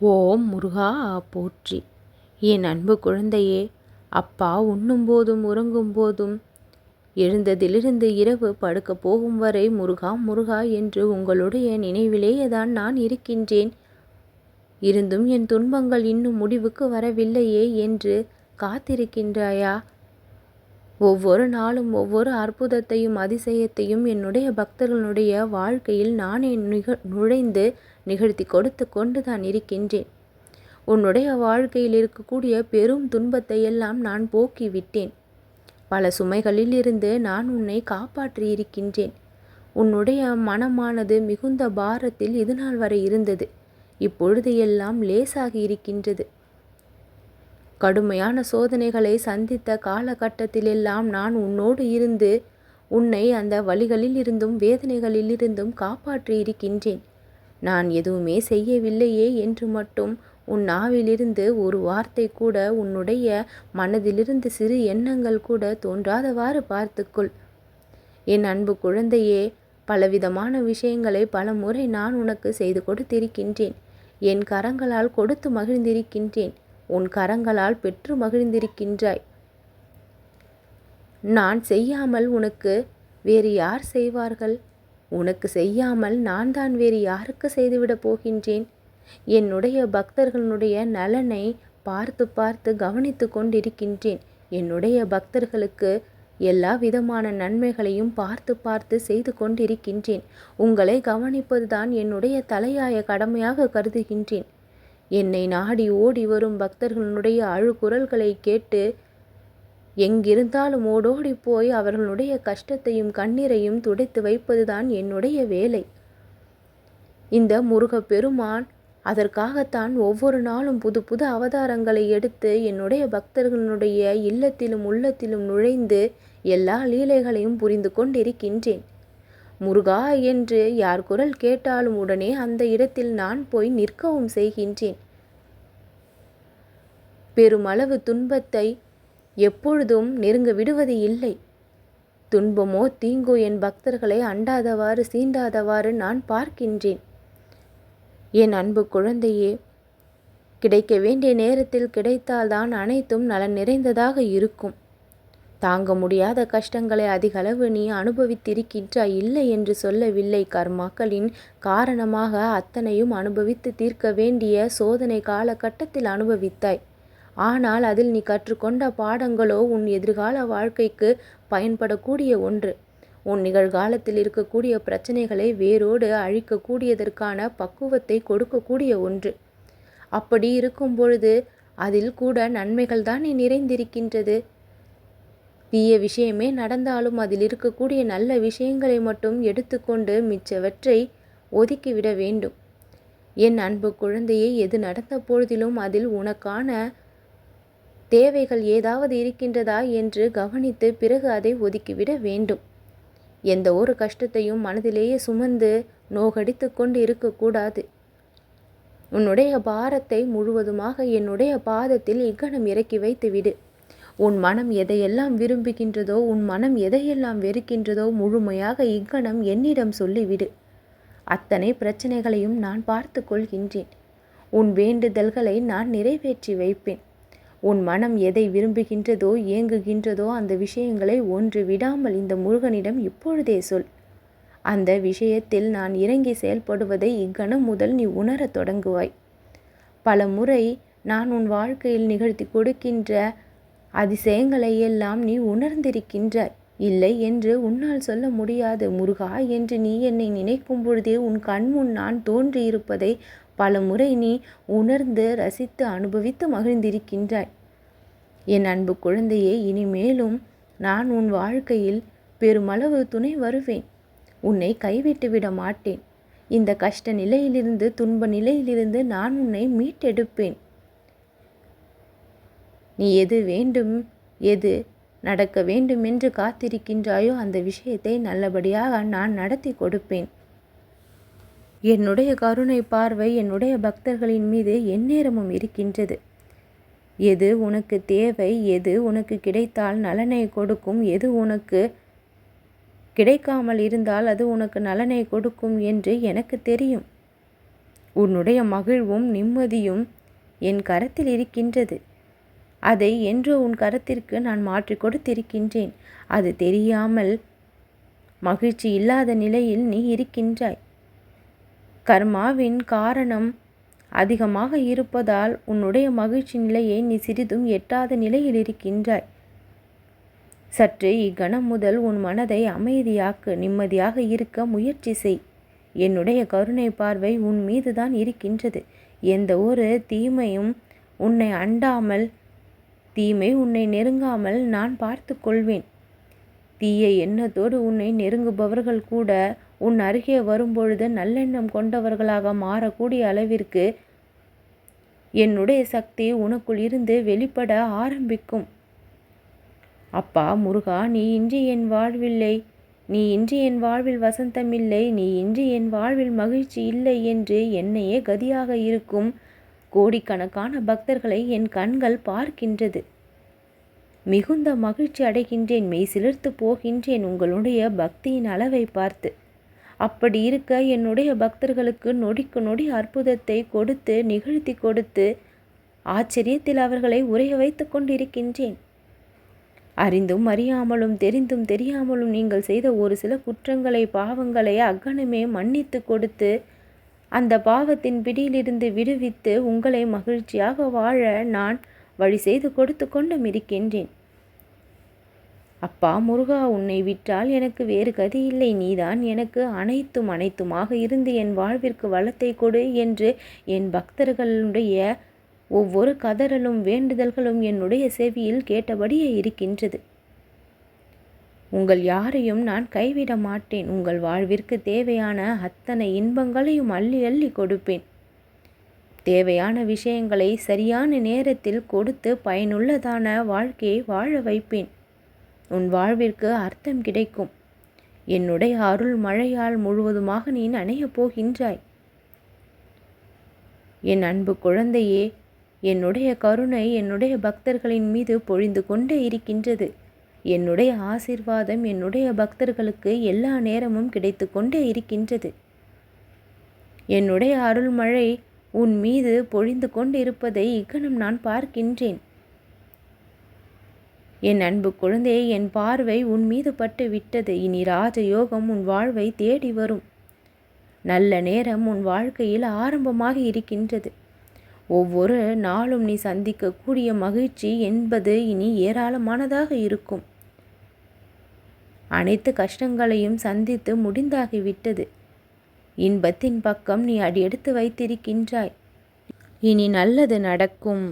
ஓம் முருகா போற்றி. என் அன்பு குழந்தையே அப்பா உண்ணும் போதும் உறங்கும் போதும். எழுந்ததிலிருந்து இரவு படுக்க போகும் வரை முருகா முருகா என்று உங்களுடைய நினைவிலேயே தான் நான் இருக்கின்றேன். இருந்தும் என் துன்பங்கள் இன்னும் முடிவுக்கு வரவில்லையே என்று காத்திருக்கின்றாயா? ஒவ்வொரு நாளும் ஒவ்வொரு அற்புதத்தையும் அதிசயத்தையும் என்னுடைய பக்தர்களுடைய வாழ்க்கையில் நானே நிக நுழைந்து நிகழ்த்தி கொடுத்து கொண்டு தான் இருக்கின்றேன். உன்னுடைய வாழ்க்கையில் இருக்கக்கூடிய பெரும் துன்பத்தை எல்லாம் நான் போக்கிவிட்டேன் பல சுமைகளில் இருந்து நான் உன்னை காப்பாற்றி இருக்கின்றேன். உன்னுடைய மனமானது மிகுந்த பாரத்தில் இதுநாள் வரை இருந்தது. இப்பொழுது எல்லாம் லேசாகி இருக்கின்றது. கடுமையான சோதனைகளை சந்தித்த காலகட்டத்திலெல்லாம் நான் உன்னோடு இருந்து உன்னை அந்த வழிகளில் இருந்தும் வேதனைகளில் இருந்தும் காப்பாற்றி இருக்கின்றேன். நான் எதுவுமே செய்யவில்லையே என்று மட்டும் உன் நாவிலிருந்து ஒரு வார்த்தை கூட உன்னுடைய மனதிலிருந்து சிறு எண்ணங்கள் கூட தோன்றாதவாறு பார்த்துக்கொள். என் அன்பு குழந்தையே பலவிதமான விஷயங்களை பல முறை நான் உனக்கு செய்து கொடுத்திருக்கின்றேன். என் கரங்களால் கொடுத்து மகிழ்ந்திருக்கின்றேன். உன் கரங்களால் பெற்று மகிழ்ந்திருக்கின்றாய். நான் செய்யாமல் உனக்கு வேறு யார் செய்வார்கள்? உனக்கு செய்யாமல் நான் தான் வேறு யாருக்கு செய்துவிடப் போகின்றேன்? என்னுடைய பக்தர்களுடைய நலனை பார்த்து பார்த்து கவனித்து கொண்டிருக்கின்றேன். என்னுடைய பக்தர்களுக்கு எல்லா விதமான நன்மைகளையும் பார்த்து பார்த்து செய்து கொண்டிருக்கின்றேன். உங்களை கவனிப்பதுதான் என்னுடைய தலையாய கடமையாக கருதுகின்றேன். என்னை நாடி ஓடி வரும் பக்தர்களுடைய அழுகுரல்களை கேட்டு எங்கிருந்தாலும் ஓடோடி போய் அவர்களுடைய கஷ்டத்தையும் கண்ணீரையும் துடைத்து வைப்பதுதான் என்னுடைய வேலை. இந்த முருக பெருமான் அதற்காகத்தான் ஒவ்வொரு நாளும் புது புது அவதாரங்களை எடுத்து என்னுடைய பக்தர்களுடைய இல்லத்திலும் உள்ளத்திலும் நுழைந்து எல்லா லீலைகளையும் புரிந்து கொண்டிருக்கின்றேன். முருகா என்று யார் குரல் கேட்டாலும் உடனே அந்த இடத்தில் நான் போய் நிற்கவும் செய்கின்றேன். பெருமளவு துன்பத்தை எப்பொழுதும் நெருங்க விடுவது இல்லை. துன்பமோ தீங்கோ என் பக்தர்களை அண்டாதவாறு சீண்டாதவாறு நான் பார்க்கின்றேன். என் அன்பு குழந்தையே கிடைக்க வேண்டிய நேரத்தில் கிடைத்தால்தான் அனைத்தும் நலன் நிறைந்ததாக இருக்கும். தாங்க முடியாத கஷ்டங்களை அதிகளவு நீ அனுபவித்திருக்கின்றாய் இல்லை என்று சொல்லவில்லை கர்மாக்களின் காரணமாக அத்தனையும் அனுபவித்து தீர்க்க வேண்டிய சோதனை காலகட்டத்தில் அனுபவித்தாய். ஆனால் அதில் நீ கற்றுக்கொண்ட பாடங்களோ உன் எதிர்கால வாழ்க்கைக்கு பயன்படக்கூடிய ஒன்று. உன் நிகழ்காலத்தில் இருக்கக்கூடிய பிரச்சனைகளை வேரோடு அழிக்கக்கூடியதற்கான பக்குவத்தை கொடுக்கக்கூடிய ஒன்று. அப்படி இருக்கும் பொழுது அதில் கூட நன்மைகள் தான் நிறைந்திருக்கின்றது. தீய விஷயமே நடந்தாலும் அதில் இருக்கக்கூடிய நல்ல விஷயங்களை மட்டும் எடுத்துக்கொண்டு மிச்சவற்றை ஒதுக்கிவிட வேண்டும். என் அன்பு குழந்தையை எது நடந்த பொழுதிலும் அதில் உனக்கான தேவைகள் ஏதாவது இருக்கின்றதா என்று கவனித்து பிறகு அதை ஒதுக்கிவிட வேண்டும். எந்த ஒரு கஷ்டத்தையும் மனதிலேயே சுமந்து நோகடித்து கொண்டு இருக்கக்கூடாது. உன்னுடைய பாரத்தை முழுவதுமாக என்னுடைய பாதத்தில் இக்கணம் இறக்கி வைத்து விடு உன் மனம் எதையெல்லாம் விரும்புகின்றதோ உன் மனம் எதையெல்லாம் வெறுக்கின்றதோ முழுமையாக இக்கணம் என்னிடம் சொல்லிவிடு. அத்தனை பிரச்சனைகளையும் நான் பார்த்து கொள்கின்றேன். உன் வேண்டுதல்களை நான் நிறைவேற்றி வைப்பேன். உன் மனம் எதை விரும்புகின்றதோ ஏங்குகின்றதோ அந்த விஷயங்களை ஒன்று விடாமல் இந்த முருகனிடம் இப்பொழுதே சொல். அந்த விஷயத்தில் நான் இறங்கி செயல்படுவதை இக்கணம் முதல் நீ உணரத் தொடங்குவாய். பல முறை நான் உன் வாழ்க்கையில் நிகழ்த்தி கொடுக்கின்ற அதிசயங்களை எல்லாம் நீ உணர்ந்திருக்கின்றாய். இல்லை என்று உன்னால் சொல்ல முடியாது. முருகா என்று நீ என்னை நினைக்கும் பொழுதே உன் கண்முன் நான் தோன்றியிருப்பதை பல முறை நீ உணர்ந்து ரசித்து அனுபவித்து மகிழ்ந்திருக்கின்றாய். என் அன்பு குழந்தையே இனிமேலும் நான் உன் வாழ்க்கையில் பெருமளவு துணை வருவேன். உன்னை கைவிட்டு விட மாட்டேன். இந்த கஷ்ட நிலையிலிருந்து துன்ப நிலையிலிருந்து நான் உன்னை மீட்டெடுப்பேன். நீ எது வேண்டும் எது நடக்க வேண்டும் என்று காத்திருக்கின்றாயோ அந்த விஷயத்தை நல்லபடியாக நான் நடத்தி கொடுப்பேன். என்னுடைய கருணை பார்வை என்னுடைய பக்தர்களின் மீது எந்நேரமும் இருக்கின்றது. எது உனக்கு தேவை எது உனக்கு கிடைத்தால் நலனை கொடுக்கும் எது உனக்கு கிடைக்காமல் இருந்தால் அது உனக்கு நலனை கொடுக்கும் என்று எனக்கு தெரியும். உன்னுடைய மகிழ்வும் நிம்மதியும் என் கரத்தில் இருக்கின்றது. அதை என்று உன் கரத்திற்கு நான் மாற்றி கொடுத்திருக்கின்றேன். அது தெரியாமல் மகிழ்ச்சி இல்லாத நிலையில் நீ இருக்கின்றாய். கர்மாவின் காரணம் அதிகமாக இருப்பதால் உன்னுடைய மகிழ்ச்சி நிலையை நீ சிறிதும் எட்டாத நிலையில் இருக்கின்றாய். சற்று இக்கணம் முதல் உன் மனதை அமைதியாக்கு நிம்மதியாக இருக்க முயற்சி செய். என்னுடைய கருணை பார்வை உன் மீதுதான் இருக்கின்றது. எந்த ஒரு தீமையும் உன்னை அண்டாமல் தீமை உன்னை நெருங்காமல் நான் பார்த்து கொள்வேன். தீய எண்ணத்தோடு உன்னை நெருங்குபவர்கள் கூட உன் அருகே வரும்பொழுது நல்லெண்ணம் கொண்டவர்களாக மாறக்கூடிய அளவிற்கு என்னுடைய சக்தி உனக்குள் இருந்து வெளிப்பட ஆரம்பிக்கும். அப்பா முருகா நீ இன்றி என் வாழ்வில்லை. நீ இன்றி என் வாழ்வில் வசந்தமில்லை. நீ இன்றி என் வாழ்வில் மகிழ்ச்சி இல்லை என்று என்னையே கதியாக இருக்கும் கோடிக்கணக்கான பக்தர்களை என் கண்கள் பார்க்கின்றது. மிகுந்த மகிழ்ச்சி அடைகின்றேன். மெய் சிலிர்த்து போகின்றேன். உங்களுடைய பக்தியின் அளவை பார்த்து. அப்படி இருக்க என்னுடைய பக்தர்களுக்கு நொடிக்கு நொடி அற்புதத்தை கொடுத்து நிகழ்த்தி கொடுத்து ஆச்சரியத்தில் அவர்களை உரைய வைத்து கொண்டிருக்கின்றேன். அறிந்தும் அறியாமலும் தெரிந்தும் தெரியாமலும் நீங்கள் செய்த ஒரு சில குற்றங்களை பாவங்களை அக்கணமே மன்னித்து கொடுத்து அந்த பாவத்தின் பிடியிலிருந்து விடுவித்து உங்களை மகிழ்ச்சியாக வாழ நான் வழி செய்து கொடுத்து கொண்டும் இருக்கின்றேன். அப்பா முருகா உன்னை விட்டால் எனக்கு வேறு கதி இல்லை. நீதான் எனக்கு அனைத்தும் அனைத்துமாக இருந்து என் வாழ்விற்கு வளத்தை கொடு என்று என் பக்தர்களுடைய ஒவ்வொரு கதறலும் வேண்டுதல்களும் என்னுடைய செவியில் கேட்டபடியே இருக்கின்றது. உங்கள் யாரையும் நான் கைவிட மாட்டேன். உங்கள் வாழ்விற்கு தேவையான அத்தனை இன்பங்களையும் அள்ளி அள்ளி கொடுப்பேன். தேவையான விஷயங்களை சரியான நேரத்தில் கொடுத்து பயனுள்ளதான வாழ்க்கையை வாழ வைப்பேன். உன் வாழ்விற்கு அர்த்தம் கிடைக்கும். என்னுடைய அருள் மழையால் முழுவதுமாக நீ நனையப் போகின்றாய். என் அன்பு குழந்தையே என்னுடைய கருணை என்னுடைய பக்தர்களின் மீது பொழிந்து கொண்டே இருக்கின்றது. என்னுடைய ஆசிர்வாதம் என்னுடைய பக்தர்களுக்கு எல்லா நேரமும் கிடைத்து கொண்டே இருக்கின்றது. என்னுடைய அருள்மழை உன் மீது பொழிந்து கொண்டிருப்பதை இக்கணம் நான் பார்க்கின்றேன். என் அன்பு குழந்தையை என் பார்வை உன் மீது பட்டு விட்டது இனி ராஜயோகம் உன் வாழ்வை தேடி வரும். நல்ல நேரம் உன் வாழ்க்கையில் ஆரம்பமாக இருக்கின்றது. ஒவ்வொரு நாளும் நீ சந்திக்கக்கூடிய மகிழ்ச்சி என்பது இனி ஏராளமானதாக இருக்கும். அனைத்து கஷ்டங்களையும் சந்தித்து முடிந்தாகிவிட்டது. இன்பத்தின் பக்கம் நீ அடியெடுத்து வைத்திருக்கின்றாய். இனி நல்லது நடக்கும்.